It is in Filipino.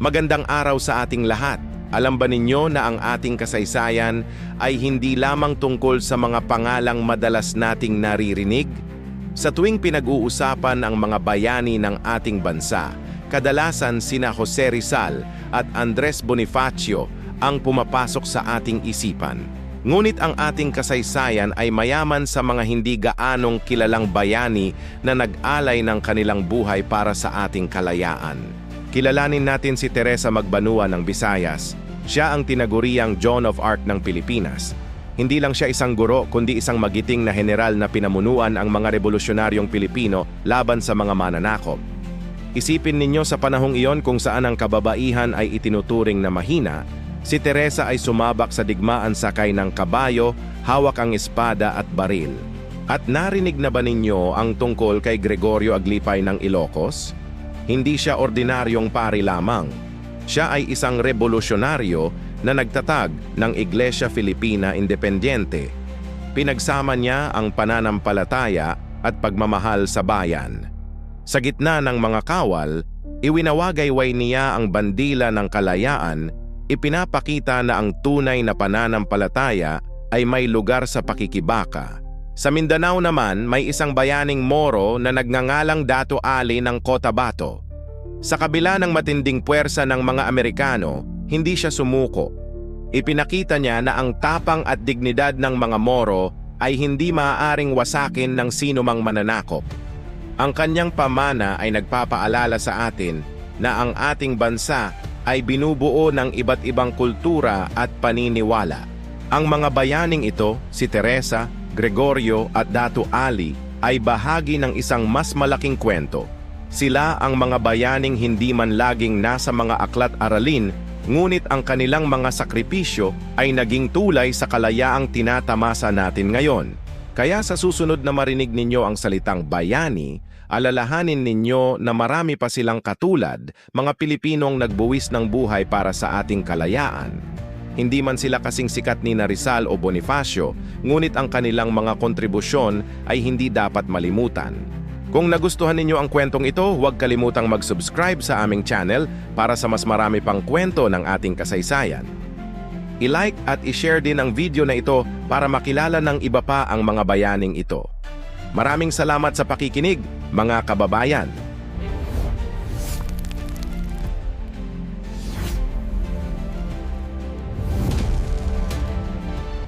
Magandang araw sa ating lahat. Alam ba ninyo na ang ating kasaysayan ay hindi lamang tungkol sa mga pangalang madalas nating naririnig? Sa tuwing pinag-uusapan ang mga bayani ng ating bansa, kadalasan sina Jose Rizal at Andres Bonifacio ang pumapasok sa ating isipan. Ngunit ang ating kasaysayan ay mayaman sa mga hindi gaanong kilalang bayani na nag-alay ng kanilang buhay para sa ating kalayaan. Kilalanin natin si Teresa Magbanua ng Visayas. Siya ang tinaguriang John of Arc ng Pilipinas. Hindi lang siya isang guro kundi isang magiting na general na pinamunuan ang mga revolusyonaryong Pilipino laban sa mga mananakop. Isipin ninyo sa panahong iyon kung saan ang kababaihan ay itinuturing na mahina, si Teresa ay sumabak sa digmaan sakay ng kabayo, hawak ang espada at baril. At narinig na ba ninyo ang tungkol kay Gregorio Aglipay ng Ilocos? Hindi siya ordinaryong pari lamang. Siya ay isang revolusyonaryo na nagtatag ng Iglesia Filipina Independiente. Pinagsama niya ang pananampalataya at pagmamahal sa bayan. Sa gitna ng mga kawal, iwinawagayway niya ang bandila ng kalayaan, ipinapakita na ang tunay na pananampalataya ay may lugar sa pakikibaka. Sa Mindanao naman, may isang bayaning Moro na nagngangalang Dato Ali ng Cotabato. Sa kabila ng matinding puwersa ng mga Amerikano, hindi siya sumuko. Ipinakita niya na ang tapang at dignidad ng mga Moro ay hindi maaaring wasakin ng sino mang mananakop. Ang kanyang pamana ay nagpapaalala sa atin na ang ating bansa ay binubuo ng iba't ibang kultura at paniniwala. Ang mga bayaning ito, si Teresa, Gregorio at Dato Ali, ay bahagi ng isang mas malaking kwento. Sila ang mga bayaning hindi man laging nasa mga aklat aralin, ngunit ang kanilang mga sakripisyo ay naging tulay sa kalayaang tinatamasa natin ngayon. Kaya sa susunod na marinig ninyo ang salitang bayani, alalahanin ninyo na marami pa silang katulad, mga Pilipinong nagbuwis ng buhay para sa ating kalayaan. Hindi man sila kasing sikat ni Rizal o Bonifacio, ngunit ang kanilang mga kontribusyon ay hindi dapat malimutan. Kung nagustuhan ninyo ang kwentong ito, huwag kalimutang mag-subscribe sa aming channel para sa mas marami pang kwento ng ating kasaysayan. I-like at i-share din ang video na ito para makilala ng iba pa ang mga bayaning ito. Maraming salamat sa pakikinig, mga kababayan!